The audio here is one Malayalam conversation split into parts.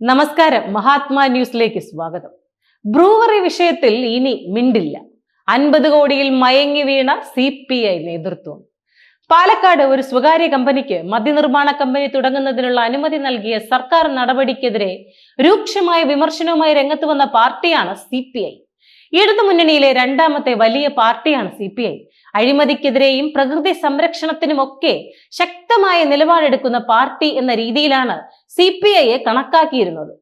നമസ്കാരം. മഹാത്മാ ന്യൂസിലേക്ക് സ്വാഗതം. ബ്രൂവറി വിഷയത്തിൽ ഇനി മിണ്ടില്ല. അൻപത് കോടിയിൽ മയങ്ങി വീണ സി പി ഐ നേതൃത്വം. പാലക്കാട് ഒരു സ്വകാര്യ കമ്പനിക്ക് മദ്യനിർമ്മാണ കമ്പനി തുടങ്ങുന്നതിനുള്ള അനുമതി നൽകിയ സർക്കാർ നടപടിക്കെതിരെ രൂക്ഷമായ വിമർശനവുമായി രംഗത്ത് വന്ന പാർട്ടിയാണ് സി പി ഐ. ഇടതുമുന്നണിയിലെ രണ്ടാമത്തെ വലിയ പാർട്ടിയാണ് സി പി ഐ. അഴിമതിക്കെതിരെയും പ്രകൃതി സംരക്ഷണത്തിനുമൊക്കെ ശക്തമായ നിലപാടെടുക്കുന്ന പാർട്ടി എന്ന രീതിയിലാണ് സി പി ഐയെ കണക്കാക്കിയിരുന്നത്.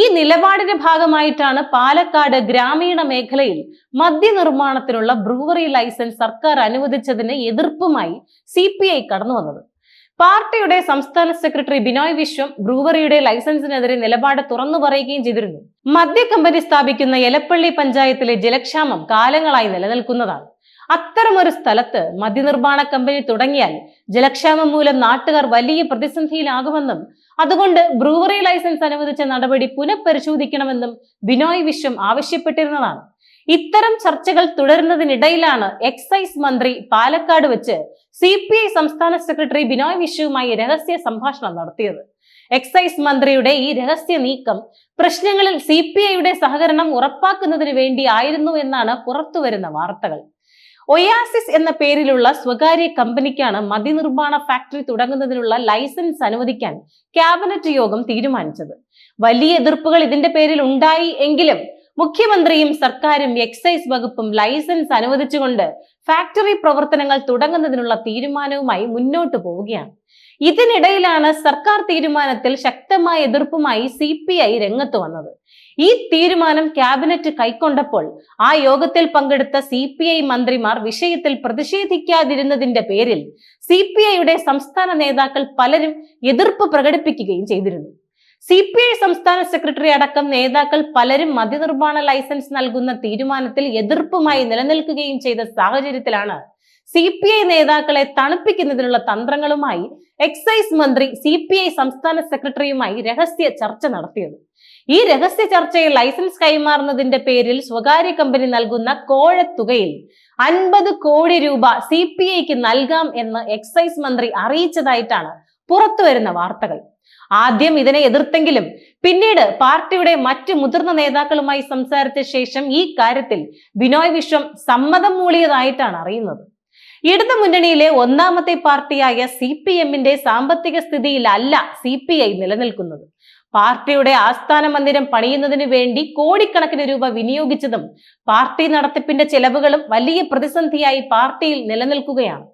ഈ നിലപാടിന്റെ ഭാഗമായിട്ടാണ് പാലക്കാട് ഗ്രാമീണ മേഖലയിൽ മദ്യനിർമ്മാണത്തിനുള്ള ബ്രൂവറി ലൈസൻസ് സർക്കാർ അനുവദിച്ചതിന് എതിർപ്പുമായി സി പി ഐ കടന്നു വന്നത്. പാർട്ടിയുടെ സംസ്ഥാന സെക്രട്ടറി ബിനോയ് വിശ്വം ബ്രൂവറിയുടെ ലൈസൻസിനെതിരെ നിലപാട് തുറന്നു പറയുകയും ചെയ്തിരുന്നു. മദ്യ കമ്പനി സ്ഥാപിക്കുന്ന എലപ്പള്ളി പഞ്ചായത്തിലെ ജലക്ഷാമം കാലങ്ങളായി നിലനിൽക്കുന്നതാണ്. അത്തരമൊരു സ്ഥലത്ത് മദ്യനിർമ്മാണ കമ്പനി തുടങ്ങിയാൽ ജലക്ഷാമം മൂലം നാട്ടുകാർ വലിയ പ്രതിസന്ധിയിലാകുമെന്നും അതുകൊണ്ട് ബ്രൂവറി ലൈസൻസ് അനുവദിച്ച നടപടി പുനഃപരിശോധിക്കണമെന്നും ബിനോയ് വിശ്വം ആവശ്യപ്പെട്ടിരുന്നതാണ്. ഇത്തരം ചർച്ചകൾ തുടരുന്നതിനിടയിലാണ് എക്സൈസ് മന്ത്രി പാലക്കാട് വെച്ച് സി പി ഐ സംസ്ഥാന സെക്രട്ടറി ബിനോയ് വിശ്വവുമായി രഹസ്യ സംഭാഷണം നടത്തിയത്. എക്സൈസ് മന്ത്രിയുടെ ഈ രഹസ്യ നീക്കം പ്രശ്നങ്ങളിൽ സി പി ഐയുടെ സഹകരണം ഉറപ്പാക്കുന്നതിന് വേണ്ടിയായിരുന്നു എന്നാണ് പുറത്തുവരുന്ന വാർത്തകൾ. ഒയാസിസ് എന്ന പേരിലുള്ള സ്വകാര്യ കമ്പനിക്കാണ് മതിനിർമ്മാണ ഫാക്ടറി തുടങ്ങുന്നതിനുള്ള ലൈസൻസ് അനുവദിക്കാൻ ക്യാബിനറ്റ് യോഗം തീരുമാനിച്ചത്. വലിയ എതിർപ്പുകൾ ഇതിന്റെ പേരിൽ ഉണ്ടായി എങ്കിലും മുഖ്യമന്ത്രിയും സർക്കാരും എക്സൈസ് വകുപ്പും ലൈസൻസ് അനുവദിച്ചുകൊണ്ട് ഫാക്ടറി പ്രവർത്തനങ്ങൾ തുടങ്ങുന്നതിനുള്ള തീരുമാനവുമായി മുന്നോട്ടു പോവുകയാണ്. ഇതിനിടയിലാണ് സർക്കാർ തീരുമാനത്തിൽ ശക്തമായ എതിർപ്പുമായി സി പി ഐ രംഗത്ത് വന്നത്. ഈ തീരുമാനം ക്യാബിനറ്റ് കൈക്കൊണ്ടപ്പോൾ ആ യോഗത്തിൽ പങ്കെടുത്ത സി പി ഐ മന്ത്രിമാർ വിഷയത്തിൽ പ്രതിഷേധിക്കാതിരുന്നതിന്റെ പേരിൽ സി പി ഐയുടെ സംസ്ഥാന നേതാക്കൾ പലരും എതിർപ്പ് പ്രകടിപ്പിക്കുകയും ചെയ്തിരുന്നു. സി പി ഐ സംസ്ഥാന സെക്രട്ടറി അടക്കം നേതാക്കൾ പലരും മദ്യനിർമ്മാണ ലൈസൻസ് നൽകുന്ന തീരുമാനത്തിൽ എതിർപ്പുമായി നിലനിൽക്കുകയും ചെയ്ത സാഹചര്യത്തിലാണ് സി പി ഐ നേതാക്കളെ തണുപ്പിക്കുന്നതിനുള്ള തന്ത്രങ്ങളുമായി എക്സൈസ് മന്ത്രി സി പി ഐ സംസ്ഥാന സെക്രട്ടറിയുമായി രഹസ്യ ചർച്ച നടത്തിയത്. ഈ രഹസ്യ ചർച്ചയിൽ ലൈസൻസ് കൈമാറുന്നതിന്റെ പേരിൽ സ്വകാര്യ കമ്പനി നൽകുന്ന കോഴത്തുകയിൽ അൻപത് കോടി രൂപ സി പി ഐക്ക് നൽകാം എന്ന് എക്സൈസ് മന്ത്രി അറിയിച്ചതായിട്ടാണ് പുറത്തുവരുന്ന വാർത്തകൾ. ആദ്യം ഇതിനെ എതിർത്തെങ്കിലും പിന്നീട് പാർട്ടിയുടെ മറ്റ് മുതിർന്ന നേതാക്കളുമായി സംസാരിച്ച ശേഷം ഈ കാര്യത്തിൽ ബിനോയ് വിശ്വം സമ്മതം മൂളിയതായിട്ടാണ് അറിയുന്നത്. ഇടതു മുന്നണിയിലെ ഒന്നാമത്തെ പാർട്ടിയായ സി പി എമ്മിന്റെ സാമ്പത്തിക സ്ഥിതിയിലല്ല സി പി ഐ നിലനിൽക്കുന്നത്. പാർട്ടിയുടെ ആസ്ഥാന മന്ദിരം പണിയുന്നതിന് വേണ്ടി കോടിക്കണക്കിന് രൂപ വിനിയോഗിച്ചതും പാർട്ടി നടത്തിപ്പിന്റെ ചെലവുകളും വലിയ പ്രതിസന്ധിയായി പാർട്ടിയിൽ നിലനിൽക്കുകയാണ്.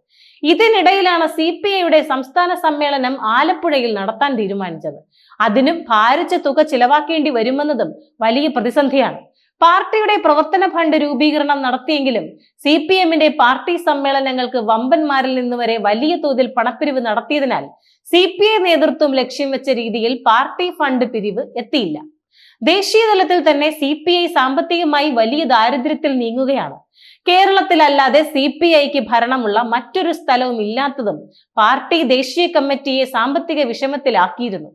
ഇതിനിടയിലാണ് സി പി ഐയുടെ സംസ്ഥാന സമ്മേളനം ആലപ്പുഴയിൽ നടത്താൻ തീരുമാനിച്ചത്. അതിനും ഭാരിച്ച തുക ചിലവാക്കേണ്ടി വരുമെന്നതും വലിയ പ്രതിസന്ധിയാണ്. പാർട്ടിയുടെ പ്രവർത്തന ഫണ്ട് രൂപീകരണം നടത്തിയെങ്കിലും സി പി എമ്മിന്റെ പാർട്ടി സമ്മേളനങ്ങൾക്ക് വമ്പന്മാരിൽ നിന്ന് വരെ വലിയ തോതിൽ പണപ്പിരിവ് നടത്തിയതിനാൽ സി പി ഐ നേതൃത്വം ലക്ഷ്യം വെച്ച രീതിയിൽ പാർട്ടി ഫണ്ട് പിരിവ് എത്തിയില്ല. ദേശീയ തലത്തിൽ തന്നെ സി പി ഐ സാമ്പത്തികമായി വലിയ ദാരിദ്ര്യത്തിൽ നീങ്ങുകയാണ്. കേരളത്തിലല്ലാതെ സി പി ഐക്ക് ഭരണമുള്ള മറ്റൊരു സ്ഥലവും ഇല്ലാത്തതും പാർട്ടി ദേശീയ കമ്മിറ്റിയെ സാമ്പത്തിക വിഷമത്തിലാക്കിയിരുന്നു.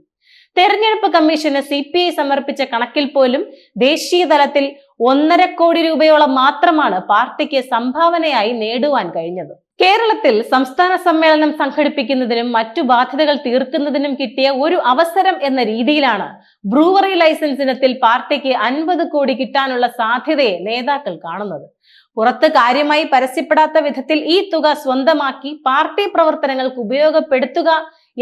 തെരഞ്ഞെടുപ്പ് കമ്മീഷന് സി പി ഐ സമർപ്പിച്ച കണക്കിൽ പോലും ദേശീയ തലത്തിൽ ഒന്നര കോടി രൂപയോളം മാത്രമാണ് പാർട്ടിക്ക് സംഭാവനയായി നേടുവാൻ കഴിഞ്ഞത്. കേരളത്തിൽ സംസ്ഥാന സമ്മേളനം സംഘടിപ്പിക്കുന്നതിനും മറ്റു ബാധ്യതകൾ തീർക്കുന്നതിനും കിട്ടിയ ഒരു അവസരം എന്ന രീതിയിലാണ് ബ്രൂവറി ലൈസൻസ് ഇനത്തിൽ പാർട്ടിക്ക് അൻപത് കോടി കിട്ടാനുള്ള സാധ്യതയെ നേതാക്കൾ കാണുന്നത്. പുറത്ത് കാര്യമായി പരസ്യപ്പെടാത്ത വിധത്തിൽ ഈ തുക സ്വന്തമാക്കി പാർട്ടി പ്രവർത്തനങ്ങൾക്ക് ഉപയോഗപ്പെടുത്തുക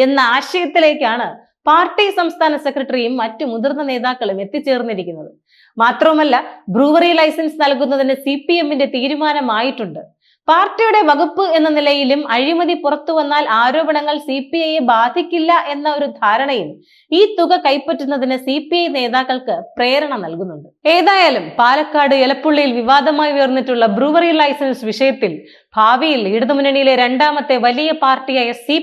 എന്ന ആശയത്തിലേക്കാണ് പാർട്ടി സംസ്ഥാന സെക്രട്ടറിയും മറ്റു മുതിർന്ന നേതാക്കളും എത്തിച്ചേർന്നിരിക്കുന്നത്. മാത്രവുമല്ല ബ്രൂവറി ലൈസൻസ് നൽകുന്നതിന് സി പി എമ്മിന്റെ തീരുമാനമായിട്ടുണ്ട്. പാർട്ടിയുടെ വകുപ്പ് എന്ന നിലയിലും അഴിമതി പുറത്തു വന്നാൽ ആരോപണങ്ങൾ സി പി ഐയെ ബാധിക്കില്ല എന്ന ഒരു ധാരണയും ഈ തുക കൈപ്പറ്റുന്നതിന് സി പി ഐ നേതാക്കൾക്ക് പ്രേരണ നൽകുന്നുണ്ട്. ഏതായാലും പാലക്കാട് എലപ്പുള്ളിയിൽ വിവാദമായി ഉയർന്നിട്ടുള്ള ബ്രൂവറി ലൈസൻസ് വിഷയത്തിൽ ഭാവിയിൽ ഇടതുമുന്നണിയിലെ രണ്ടാമത്തെ വലിയ പാർട്ടിയായ സി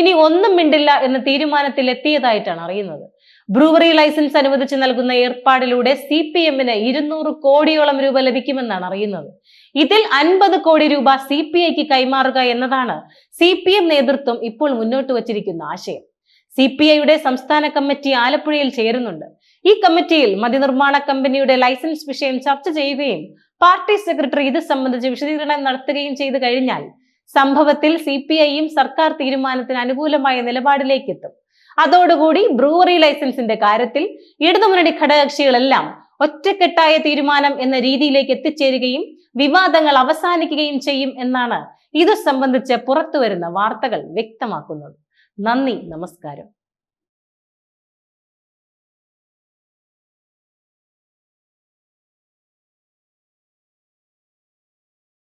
ഇനി ഒന്നും മിണ്ടില്ല എന്ന തീരുമാനത്തിൽ എത്തിയതായിട്ടാണ് അറിയുന്നത്. ബ്രൂവറി ലൈസൻസ് അനുവദിച്ച് നൽകുന്ന ഏർപ്പാടിലൂടെ സി പി എമ്മിന് ഇരുന്നൂറ് കോടിയോളം രൂപ ലഭിക്കുമെന്നാണ് അറിയുന്നത്. ഇതിൽ അൻപത് കോടി രൂപ സി പി ഐക്ക് കൈമാറുക എന്നതാണ് സി പി എം നേതൃത്വം ഇപ്പോൾ മുന്നോട്ട് വച്ചിരിക്കുന്ന ആശയം. സി പി ഐയുടെ സംസ്ഥാന കമ്മിറ്റി ആലപ്പുഴയിൽ ചേരുന്നുണ്ട്. ഈ കമ്മിറ്റിയിൽ മതിനിർമ്മാണ കമ്പനിയുടെ ലൈസൻസ് വിഷയം ചർച്ച ചെയ്യുകയും പാർട്ടി സെക്രട്ടറി ഇത് സംബന്ധിച്ച് വിശദീകരണം നടത്തുകയും ചെയ്തു കഴിഞ്ഞാൽ സംഭവത്തിൽ സി പി ഐയും സർക്കാർ തീരുമാനത്തിന് അനുകൂലമായ നിലപാടിലേക്ക് എത്തും അതോടുകൂടി ബ്രൂവറി ലൈസൻസിന്റെ കാര്യത്തിൽ ഇടതുമുന്നണി ഘടകകക്ഷികളെല്ലാം ഒറ്റക്കെട്ടായ തീരുമാനം എന്ന രീതിയിലേക്ക് എത്തിച്ചേരുകയും വിവാദങ്ങൾ അവസാനിക്കുകയും ചെയ്യും എന്നാണ് ഇതു സംബന്ധിച്ച് പുറത്തുവരുന്ന വാർത്തകൾ വ്യക്തമാക്കുന്നത്. നന്ദി നമസ്കാരം.